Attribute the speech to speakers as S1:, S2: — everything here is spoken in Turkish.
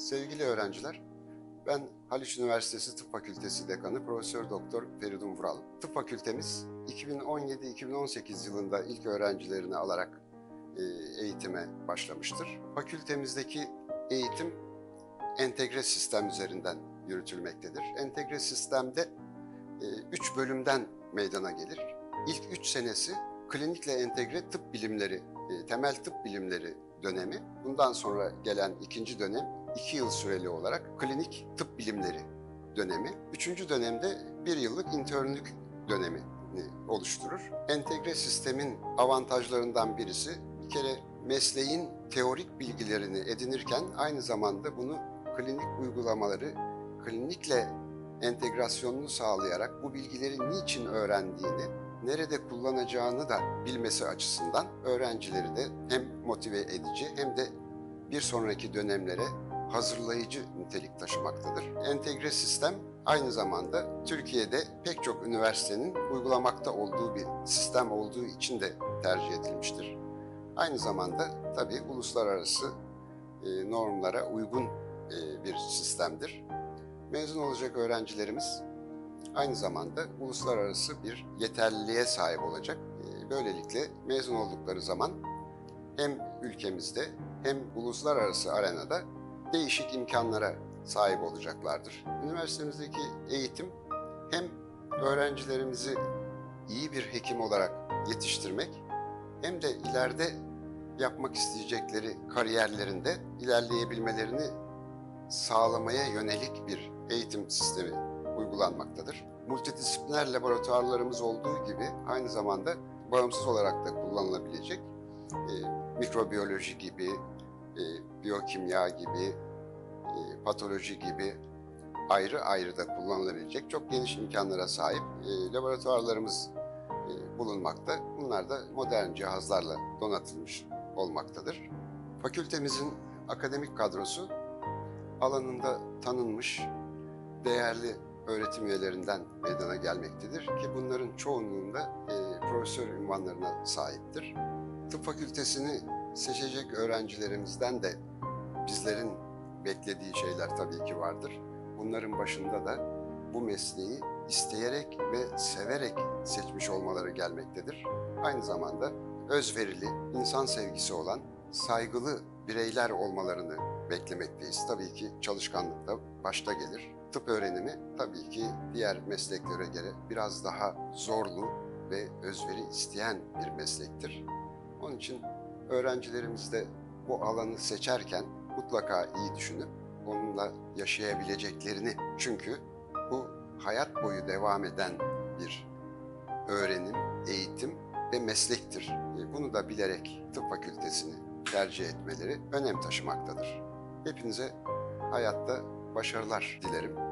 S1: Sevgili öğrenciler, ben Haliç Üniversitesi Tıp Fakültesi Dekanı Profesör Doktor Feridun Vural. Tıp fakültemiz 2017-2018 yılında ilk öğrencilerini alarak e, eğitime başlamıştır. Fakültemizdeki eğitim entegre sistem üzerinden yürütülmektedir. Entegre sistemde 3 bölümden meydana gelir. İlk 3 senesi klinikle entegre tıp bilimleri, e, temel tıp bilimleri dönemi. Bundan sonra gelen ikinci dönem 2 yıl süreli olarak klinik tıp bilimleri dönemi. Üçüncü dönemde bir yıllık internlük dönemi oluşturur. Entegre sistemin avantajlarından birisi bir kere mesleğin teorik bilgilerini edinirken aynı zamanda bunu klinik uygulamaları klinikle entegrasyonunu sağlayarak bu bilgileri niçin öğrendiğini, nerede kullanacağını da bilmesi açısından öğrencileri de hem motive edici hem de bir sonraki dönemlere hazırlayıcı nitelik taşımaktadır. Entegre sistem aynı zamanda Türkiye'de pek çok üniversitenin uygulamakta olduğu bir sistem olduğu için de tercih edilmiştir. Aynı zamanda tabii uluslararası e, normlara uygun e, bir sistemdir. Mezun olacak öğrencilerimiz aynı zamanda uluslararası bir yeterliliğe sahip olacak. E, Böylelikle mezun oldukları zaman hem ülkemizde hem uluslararası arenada değişik imkanlara sahip olacaklardır. Üniversitemizdeki eğitim hem öğrencilerimizi iyi bir hekim olarak yetiştirmek hem de ileride yapmak isteyecekleri kariyerlerinde ilerleyebilmelerini sağlamaya yönelik bir eğitim sistemi uygulanmaktadır. Multidisipliner laboratuvarlarımız olduğu gibi aynı zamanda bağımsız olarak da kullanılabilecek e, mikrobiyoloji gibi, e, biyokimya gibi, e, patoloji gibi ayrı ayrı da kullanılabilecek çok geniş imkanlara sahip e, laboratuvarlarımız e, bulunmakta. Bunlar da modern cihazlarla donatılmış olmaktadır. Fakültemizin akademik kadrosu alanında tanınmış, değerli öğretim üyelerinden meydana gelmektedir ki bunların çoğunluğunda e, profesör ünvanlarına sahiptir. Tıp fakültesini seçecek öğrencilerimizden de bizlerin beklediği şeyler tabii ki vardır. Bunların başında da bu mesleği isteyerek ve severek seçmiş olmaları gelmektedir. Aynı zamanda özverili, insan sevgisi olan, saygılı bireyler olmalarını beklemekteyiz. Tabii ki çalışkanlık da başta gelir. Tıp öğrenimi tabii ki diğer mesleklere göre biraz daha zorlu ve özveri isteyen bir meslektir. Onun için öğrencilerimiz de bu alanı seçerken mutlaka iyi düşünüp onunla yaşayabileceklerini çünkü bu hayat boyu devam eden bir öğrenim, eğitim ve meslektir. E, Bunu da bilerek tıp fakültesini tercih etmeleri önem taşımaktadır. Hepinize hayatta başarılar dilerim.